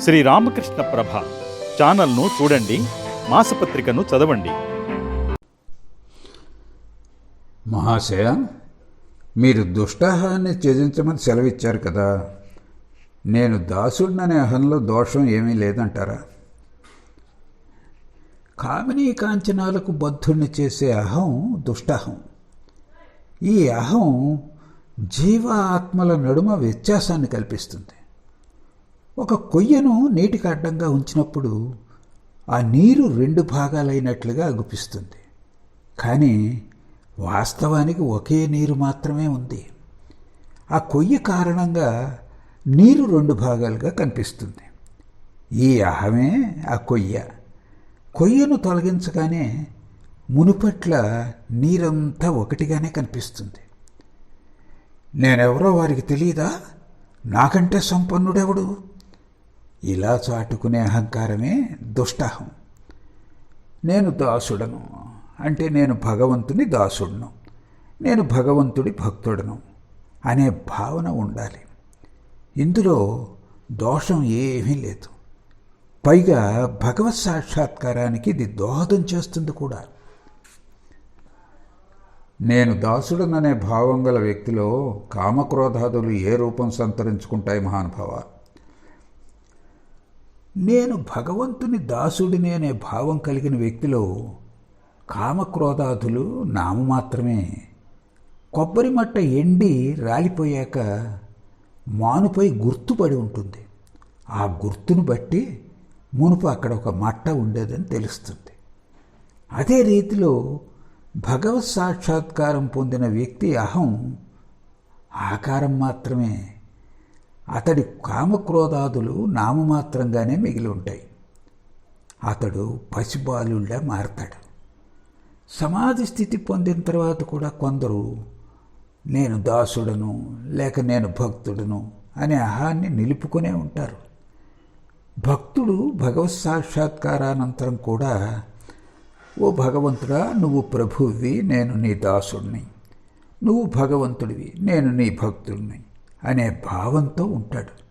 శ్రీ రామకృష్ణ ప్రభ ఛానల్ను చూడండి మాసపత్రికను చదవండి. మహాశయ మీరు దుష్టాహాన్ని త్యజించమని సెలవిచ్చారు కదా. నేను దాసుడిననే అహంలో దోషం ఏమీ లేదంటారా? కామినీ కాంచనాలకు బద్ధుణ్ణి చేసే అహం దుష్టహం. ఈ అహం జీవ ఆత్మల నడుమ వ్యత్యాసాన్ని కల్పిస్తుంది. ఒక కొయ్యను నీటికి అడ్డంగా ఉంచినప్పుడు ఆ నీరు రెండు భాగాలైనట్లుగా అగుపిస్తుంది. కానీ వాస్తవానికి ఒకే నీరు మాత్రమే ఉంది. ఆ కొయ్య కారణంగా నీరు రెండు భాగాలుగా కనిపిస్తుంది. ఈ అహమే ఆ కొయ్య. కొయ్యను తొలగించగానే మునుపట్ల నీరంతా ఒకటిగానే కనిపిస్తుంది. నేనెవరో వారికి తెలియదా నాకంటే సంపన్నుడెవడు? ఇలా చాటుకునే అహంకారమే దుష్టహం. నేను దాసుడను అంటే నేను భగవంతుని దాసుడును నేను భగవంతుడి భక్తుడను అనే భావన ఉండాలి. ఇందులో దోషం ఏమీ లేదు. పైగా భగవత్ సాక్షాత్కారానికి ఇది దోహదం చేస్తుంది కూడా. నేను దాసుడననే భావం గల వ్యక్తిలో కామక్రోధాదులు ఏ రూపం సంతరించుకుంటాయి మహానుభావ? నేను భగవంతుని దాసుడిని అనే భావం కలిగిన వ్యక్తిలో కామక్రోధాదులు నామ మాత్రమే కొబ్బరి మట్ట ఎండి రాలిపోయాక మానుపై గుర్తుపడి ఉంటుంది. ఆ గుర్తును బట్టి మునుపు అక్కడ ఒక మట్ట ఉండేదని తెలుస్తుంది. అదే రీతిలో భగవత్ సాక్షాత్కారం పొందిన వ్యక్తి అహం ఆకారం మాత్రమే. అతడి కామక్రోధాదులు నామమాత్రంగానే మిగిలి ఉంటాయి. అతడు పసిబాలుళ్ళ మారతాడు. సమాధి స్థితి పొందిన తర్వాత కూడా కొందరు నేను దాసుడను లేక నేను భక్తుడను అనే అహాన్ని నిలుపుకునే ఉంటారు. భక్తుడు భగవత్ సాక్షాత్కారానంతరం కూడా ఓ భగవంతుడా నువ్వు ప్రభువి నేను నీ దాసుడిని నువ్వు భగవంతుడివి నేను నీ భక్తుడిని అనే భావంతో ఉంటాడు.